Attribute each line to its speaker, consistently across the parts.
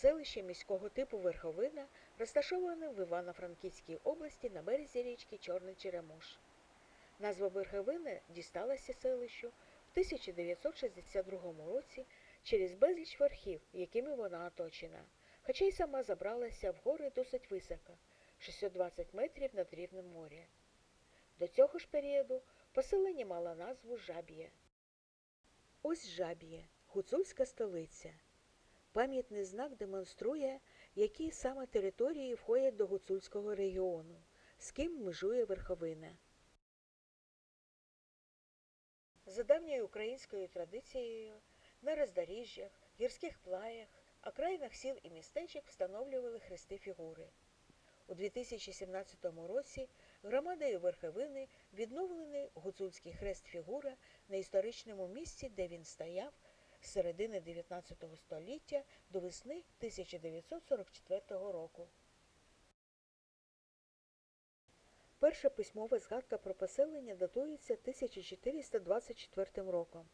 Speaker 1: Селище міського типу Верховина розташоване в Івано-Франківській області на березі річки Чорний Черемош. Назва Верховина дісталася селищу в 1962 році через безліч верхів, якими вона оточена, хоча й сама забралася в гори досить високо 620 метрів над рівнем моря. До цього ж періоду поселення мало назву Жаб'є. Ось Жаб'є, гуцульська столиця. Пам'ятний знак демонструє, які саме території входять до гуцульського регіону, з ким межує верховина. За давньою українською традицією на роздоріжжях, гірських плаях, окраїнах сіл і містечок встановлювали хрести фігури. У 2017 році громадою Верховини відновлений гуцульський хрест фігура на історичному місці, де він стояв з середини 19 століття до весни 1944 року. Перша письмова згадка про поселення датується 1424 роком,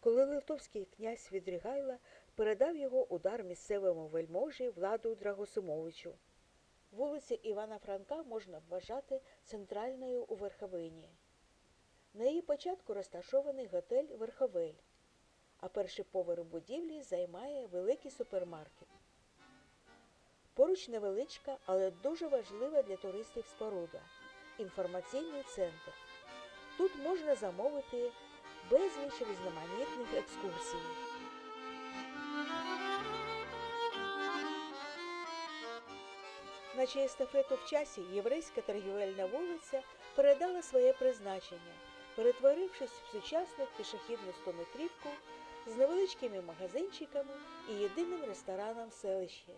Speaker 1: коли литовський князь Відрігайла передав його удар місцевому вельможі Владу Драгосимовичу. Вулицю Івана Франка можна вважати центральною у Верховині. На її початку розташований готель Верховель, а перший поверх будівлі займає великий супермаркет. Поруч невеличка, але дуже важлива для туристів споруда інформаційний центр. Тут можна замовити безліч різноманітних екскурсій. Наче естафету в часі єврейська торгівельна вулиця передала своє призначення, перетворившись в сучасну пішохідну стометрівку з невеличкими магазинчиками і єдиним рестораном в селищі.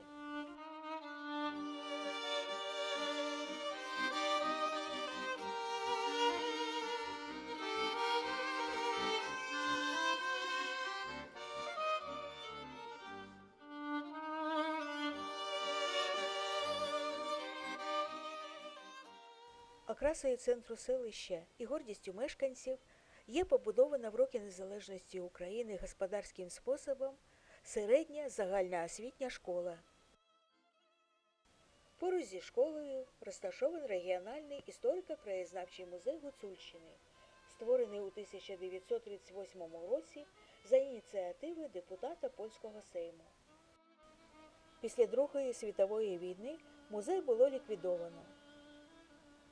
Speaker 1: Окрасою центру селища і гордістю мешканців є побудована в роки незалежності України господарським способом середня загальна освітня школа. Поруч зі школою розташований регіональний історико-краєзнавчий музей Гуцульщини, створений у 1938 році за ініціативи депутата польського сейму. Після Другої світової війни музей було ліквідовано.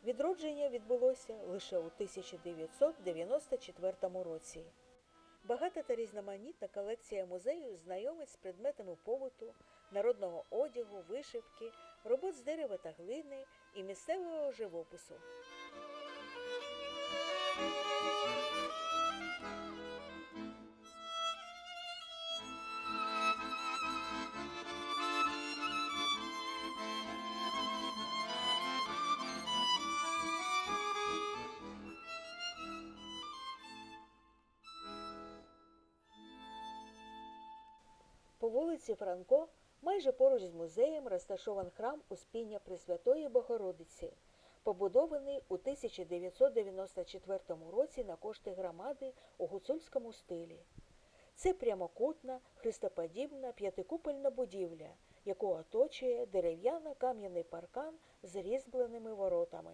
Speaker 1: Відродження відбулося лише у 1994 році. Багата та різноманітна колекція музею знайомить з предметами побуту, народного одягу, вишивки, робот з дерева та глини і місцевого живопису. По вулиці Франко, майже поруч з музеєм, розташований храм Успіння Пресвятої Богородиці, побудований у 1994 році на кошти громади у гуцульському стилі. Це прямокутна, хрестоподібна п'ятикупольна будівля, яку оточує дерев'яно-кам'яний паркан з різьбленими воротами.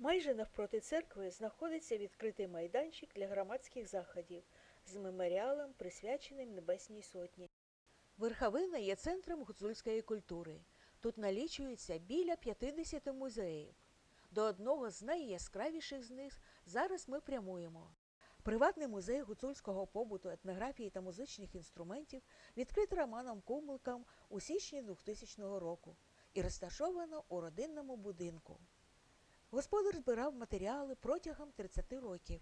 Speaker 1: Майже навпроти церкви знаходиться відкритий майданчик для громадських заходів з меморіалом, присвяченим Небесній Сотні. Верховина є центром гуцульської культури. Тут налічується біля 50 музеїв. До одного з найяскравіших з них зараз ми прямуємо. Приватний музей гуцульського побуту, етнографії та музичних інструментів відкрит Романом Кумликом у січні 2000 року і розташовано у родинному будинку. Господар збирав матеріали протягом 30 років.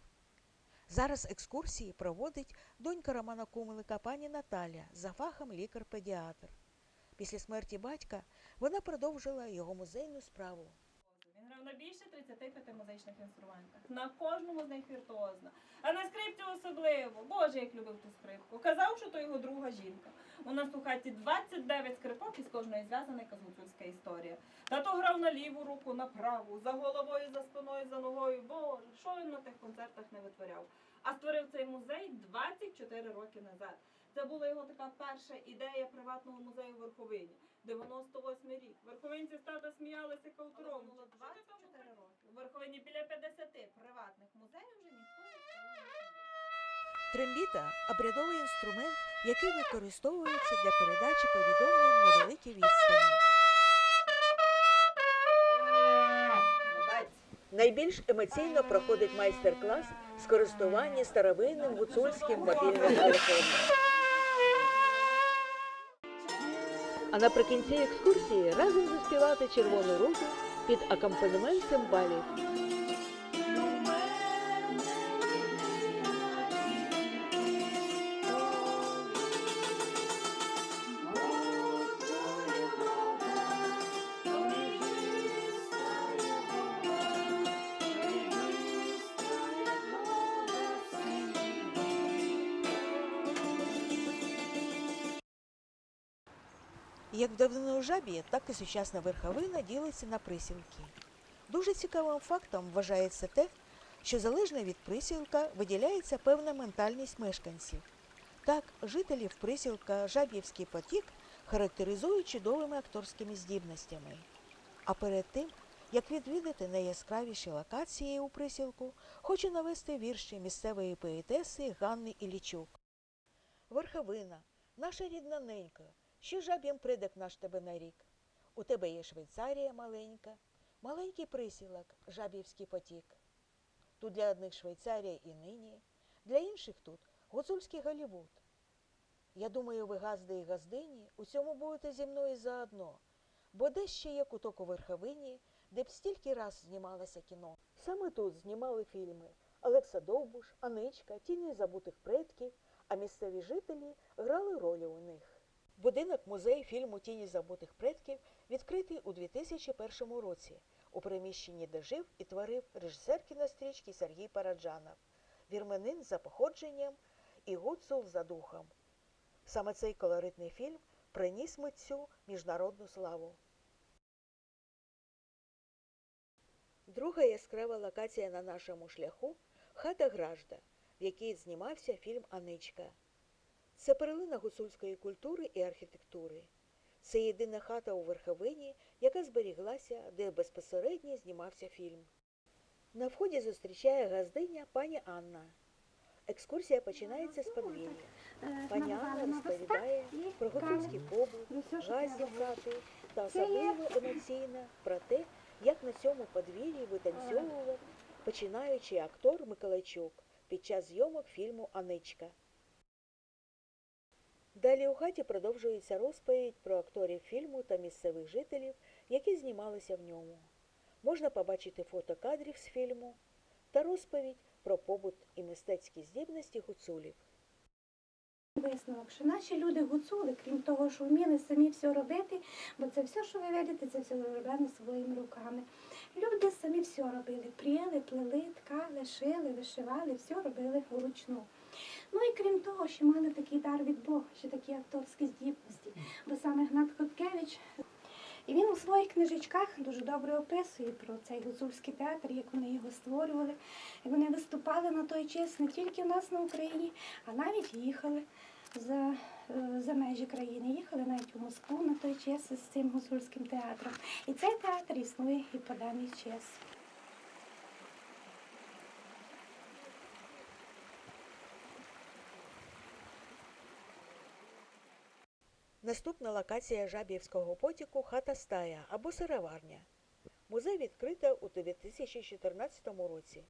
Speaker 1: Зараз екскурсії проводить донька Романа Кумилика, пані Наталя за фахом лікар-педіатр. Після смерті батька вона продовжила його музейну справу.
Speaker 2: Він грав на більше 35 музичних інструментах. На кожному з них віртуозно. А на скрипці особливо. Боже, як любив ту скрипку. Казав, що то його друга жінка. У нас у хаті 29 скрипок, і з кожної зв'язана якась гуцульська історія. Тато грав на ліву руку, на праву, за головою, за спиною, за ногою. Боже, що він на тих концертах не витворяв. А створив цей музей 24 роки назад. Це була його така перша ідея приватного музею в Верховині. 98 рік. Верховинці стада сміялися каутором. Було 24 роки. У Верховині біля 50 приватних музеїв вже ніхто ніколи не сміє.
Speaker 1: Трембіта обрядовий інструмент, який використовується для передачі повідомлень на великій відстані. Найбільш емоційно проходить майстер-клас з користування старовинним гуцульським мобільним телефоном. А наприкінці екскурсії разом заспівати червону руку під акомпанемент цимбалів. Як в давнину жабі, так і сучасна верховина ділиться на присілки. Дуже цікавим фактом вважається те, що залежно від присілка виділяється певна ментальність мешканців. Так, жителів присілка Жаб'ївський потік характеризують чудовими акторськими здібностями. А перед тим, як відвідати найяскравіші локації у присілку, хочу навести вірші місцевої поетеси Ганни Ілічук. Верховина, наша рідна ненька, що жаб'ям придак наш тебе на рік. У тебе є Швейцарія маленька, маленький присілок, жаб'ївський потік. Тут для одних Швейцарія і нині, для інших тут гуцульський Голлівуд. Я думаю, ви газди і газдині у цьому будете зі мною заодно, бо де ще є куток у верховині, де б стільки раз знімалося кіно. Саме тут знімали фільми Олекса Довбуш, Аничка, Тіні забутих предків, а місцеві жителі грали ролі у них. Будинок музей фільму Тіні забутих предків відкритий у 2001 році у приміщенні, де жив і творив режисер кінострічки Сергій Параджанов, вірменин за походженням і гуцул за духом. Саме цей колоритний фільм приніс митцю міжнародну славу. Друга яскрава локація на нашому шляху хата Гражда, в якій знімався фільм Аничка. Це перлина гуцульської культури і архітектури. Це єдина хата у верховині, яка зберіглася, де безпосередньо знімався фільм. На вході зустрічає газдиня пані Анна. Екскурсія починається з подвір'я. Пані Анна розповідає про гуцульський побут, газді хати та особливо емоційно про те, як на цьому подвір'ї витанцьовував починаючий актор Миколайчук під час зйомок фільму Аничка. Далі у хаті продовжується розповідь про акторів фільму та місцевих жителів, які знімалися в ньому. Можна побачити фото кадрів з фільму та розповідь про побут і мистецькі здібності гуцулів.
Speaker 3: Висновок, що наші люди гуцули, крім того, що вміли самі все робити, бо це все, що ви видите, це все зроблено своїми руками. Люди самі все робили, пріяли, плели, ткали, шили, вишивали, все робили вручну. Ну і крім того, ще мали такий дар від Бога, ще такі акторські здібності. Бо саме Гнат Хоткевич, і він у своїх книжечках дуже добре описує про цей гуцульський театр, як вони його створювали. І вони виступали на той час не тільки в нас на Україні, а навіть їхали за, е, за межі країни. Їхали навіть у Москву на той час з цим гуцульським театром. І цей театр існує і по даний час.
Speaker 1: Наступна локація Жаб'ївського потіку хата стая або сироварня. Музей відкрито у 2014 році.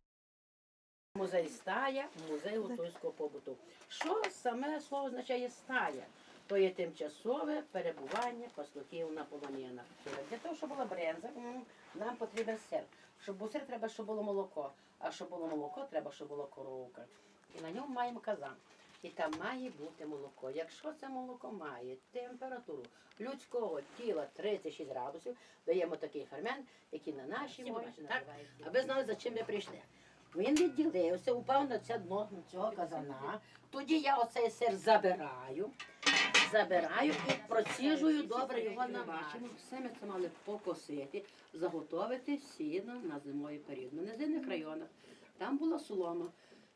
Speaker 4: Музей стая, музей гуцульського побуту. Що саме слово означає стая? То є тимчасове перебування пастухів на полонинах. Для того, щоб була бренза, нам потрібен сир. Щоб був сир, треба, щоб було молоко. А щоб було молоко, треба, щоб була коровка. І на ньому маємо казан. І там має бути молоко. Якщо це молоко має температуру людського тіла 36 градусів, даємо такий фермент, який на нашій мові називається. А ви знали, за чим ми прийшли? Він відділився, упав на це дно цього казана. Тоді я оцей сир забираю, забираю і проціжую добре його на бачимо. Все ми це мали покосити, заготовити сіно на зимовий період. На низинних районах там була солома.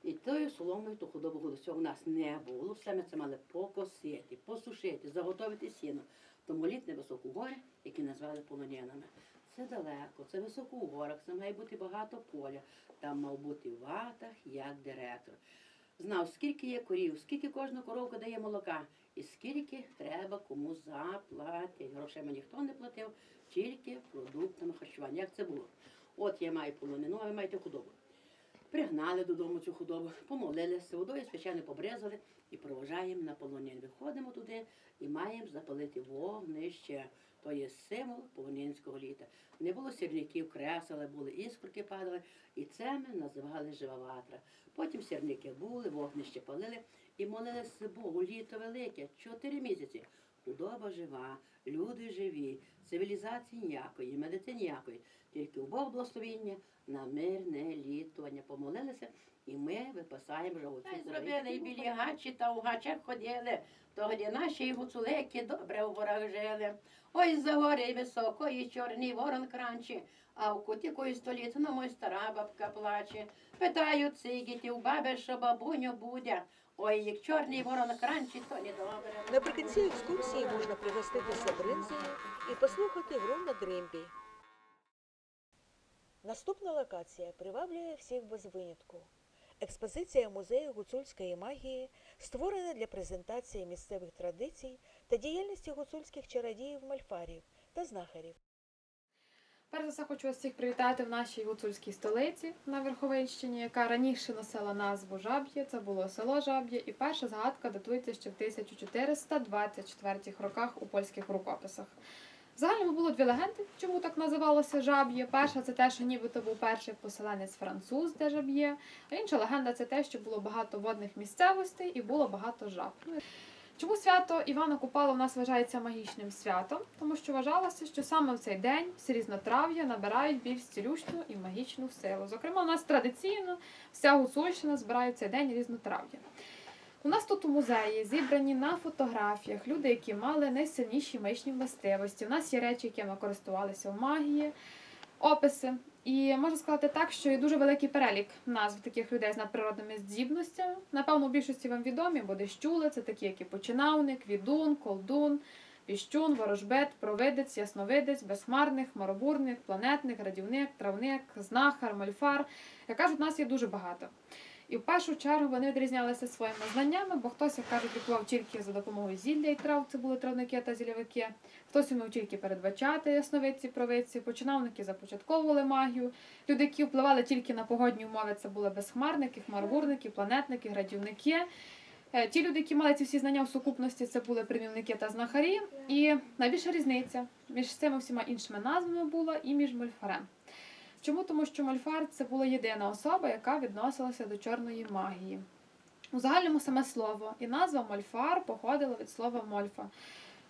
Speaker 4: І тою соломою ту худобу голосу у нас не було. Все ми це мали покосити, посушити, заготовити сіно. Тому літ на високу гори, які назвали полонянами. Це далеко, це високо у горах, це має бути багато поля. Там мав бути ватах, як директор. Знав, скільки є корів, скільки кожна коровка дає молока, і скільки треба кому заплатити. Грошима ніхто не платив, тільки продуктами харчування. Як це було? От я маю полонину, а ви маєте худобу. Пригнали додому цю худобу, помолилися, водою спеціально побризали і проважаємо на полонин. Виходимо туди і маємо запалити вогнище. То є символ полонинського літа. Не було сірників, кресел, але були іскорки падали, і це ми називали жива ватра. Потім сірники були, вогнище палили і молилися Богу. Літо велике, чотири місяці. Худоба жива, люди живі, цивілізації ніякої, медицини ніякої. Тільки у Бог благословіння на мирне літування. Помолилися, і ми випасаємо живоцю. Зробили і білі гачі та у гачах ходили. Тоді наші гуцулеки добре у горах жили. Ой, за гори високо, і чорний ворон кранчі, а в куті кої століці, ну мой стара бабка плаче. Питають цигіті, у баби, що бабуню буде. Ой, як чорний ворон кранчі, то не добре.
Speaker 1: Наприкінці екскурсії можна пригоститися бринзою і послухати гру на дримбі. Наступна локація приваблює всіх без винятку. Експозиція музею гуцульської магії створена для презентації місцевих традицій та діяльності гуцульських чародіїв мальфарів та знахарів.
Speaker 5: Перш за все хочу вас всіх привітати в нашій гуцульській столиці на Верховинщині, яка раніше носила назву Жаб'є. Це було село Жаб'є, і перша згадка датується ще в 1424 роках у польських рукописах. В загальному було дві легенди, чому так називалося Жаб'є. Перша це те, що нібито був перший поселенець француз, де Жаб'є. А інша легенда це те, що було багато водних місцевостей і було багато жаб. Чому свято Івана Купала у нас вважається магічним святом? Тому що вважалося, що саме в цей день всі різнотрав'я набирають більш цілющну і магічну силу. Зокрема, у нас традиційно вся Гуцульщина збирає в цей день різнотрав'я. У нас тут у музеї зібрані на фотографіях люди, які мали найсильніші магічні властивості. У нас є речі, якими користувалися в магії, описи. І можна сказати так, що є дуже великий перелік назв таких людей з надприродними здібностями. Напевно, у більшості вам відомі, бо десь чули. Це такі, як і починавник, відун, колдун, піщун, ворожбет, провидець, ясновидець, безхмарник, хмаробурник, планетник, радівник, травник, знахар, мольфар. Як кажуть, нас є дуже багато. І в першу чергу вони відрізнялися своїми знаннями, бо хтось, як кажуть, лікував тільки за допомогою зілля і трав, це були травники та зілявики. Хтось умів тільки передбачати ясновидці, провидці, починавники започатковували магію. Люди, які впливали тільки на погодні умови, це були безхмарники, хмарбурники, планетники, градівники. Е, Ті люди, які мали ці всі знання в сукупності, це були примівники та знахарі. І найбільша різниця між цими всіма іншими назвами була і між мольфарем. Чому? Тому що мольфар це була єдина особа, яка відносилася до чорної магії. У загальному саме слово і назва мольфар походила від слова мольфа,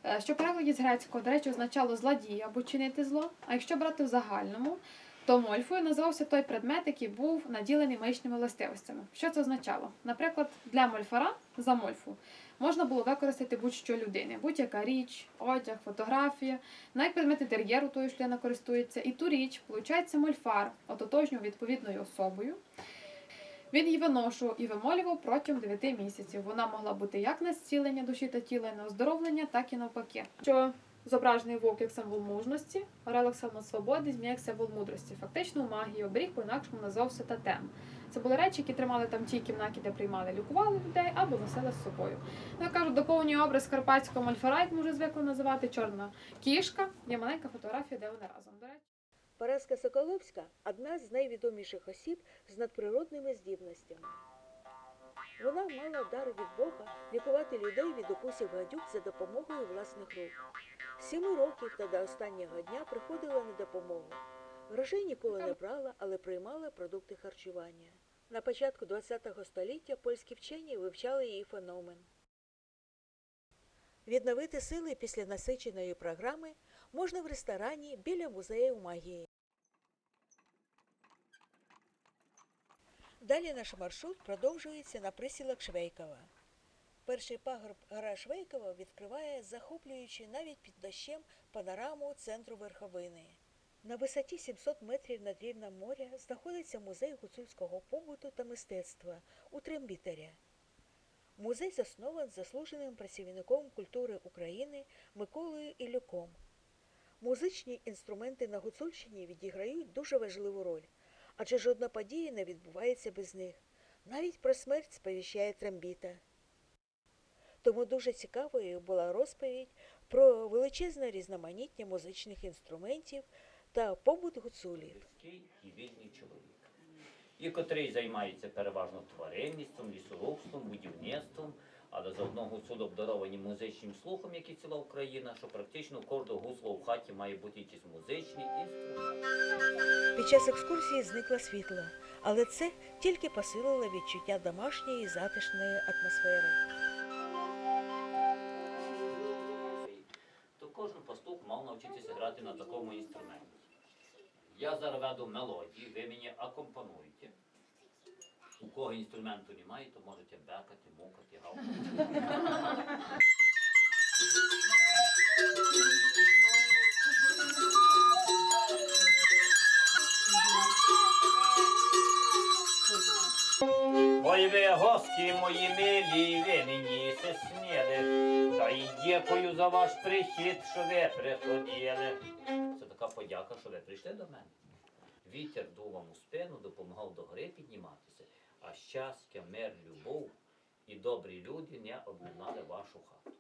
Speaker 5: е, що перекладі з грецького, до речі, означало злодій або чинити зло. А якщо брати в загальному, то мольфою називався той предмет, який був наділений магічними властивостями. Що це означало? Наприклад, для мольфара за мольфу можна було використати будь-що людини, будь-яка річ, одяг, фотографія, навіть предмет інтер'єру тою ж людина користується. І ту річ, виходить, мольфар ототожнював відповідною особою. Він її виношував і вимолював протягом 9 місяців. Вона могла бути як на зцілення душі та тіла, на оздоровлення, так і навпаки. Що зображений вовк як символ мужності, орел як символ свободи, змія як символ мудрості. Фактично магії оберіг по-інакшому називався тотем. Це були речі, які тримали там ті кімнаті, де приймали, лікували людей або носили з собою. Ну, я кажу, доповнює образ карпатського мальфара, як ми вже звикли називати, чорна кішка. Є маленька фотографія, де вони разом. До речі.
Speaker 1: Параска Соколовська одна з найвідоміших осіб з надприродними здібностями. Вона мала дар від Бога лікувати людей від укусів гадюк за допомогою власних рук. З Сіми років та до останнього дня приходила на допомогу. Грошей ніколи не брала, але приймала продукти харчування. На початку ХХ століття польські вчені вивчали її феномен. Відновити сили після насиченої програми можна в ресторані біля музею магії. Далі наш маршрут продовжується на присілок Швейкова. Перший пагорб гора Швейкова відкриває захоплюючи навіть під дощем панораму центру верховини. На висоті 700 метрів над рівнем моря знаходиться музей гуцульського побуту та мистецтва у Трембітері. Музей заснований заслуженим працівником культури України Миколою Ілюком. Музичні інструменти на Гуцульщині відіграють дуже важливу роль, адже жодна подія не відбувається без них. Навіть про смерть сповіщає трембіта. Тому дуже цікавою була розповідь про величезне різноманіття музичних інструментів та побут гуцулів.
Speaker 6: І вільний чоловік, і котрий займається переважно тваринництвом, лісорубством, будівництвом, але заодно гуцули обдаровані музичним слухом, як і ціла Україна, що практично у кожного гусла в хаті має бути якийсь музичний інструмент.
Speaker 1: Під час екскурсії зникло світло, але це тільки посилило відчуття домашньої затишної атмосфери.
Speaker 6: Я мелодії, ви мені акомпануєте. У кого інструменту немає, то можете бекати, мукати, гавкати. Ой, ви гості мої милі, ви мені се сміли. Та й дякую за ваш прихід, що ви приходили. Це така подяка, що ви прийшли до мене. Вітер дув у спину, допомагав до гори підніматися, а щастя, мир, любов і добрі люди не обминали вашу хату.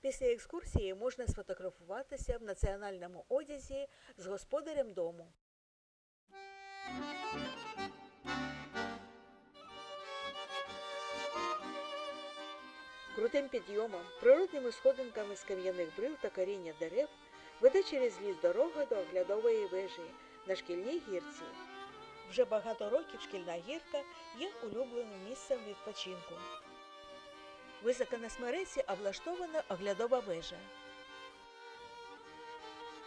Speaker 1: Після екскурсії можна сфотографуватися в національному одязі з господарем дому. Крутим підйомом, природними сходинками з кам'яних брил та коріння дерев веде через ліс дорога до оглядової вежі на шкільній гірці. Вже багато років шкільна гірка є улюбленим місцем відпочинку. Високо на смереці облаштована оглядова вежа.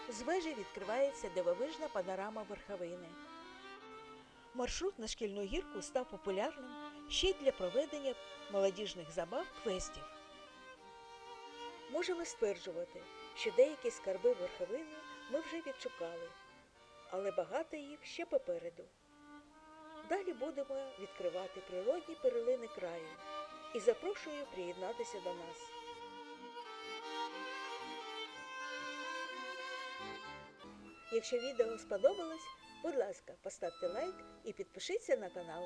Speaker 1: З вежі відкривається дивовижна панорама верховини. Маршрут на шкільну гірку став популярним ще й для проведення молодіжних забав квестів. Можемо стверджувати, що деякі скарби верховини ми вже відшукали, але багато їх ще попереду. Далі будемо відкривати природні перлини краю і запрошую приєднатися до нас. Якщо відео сподобалось, будь ласка, поставте лайк і підпишіться на канал.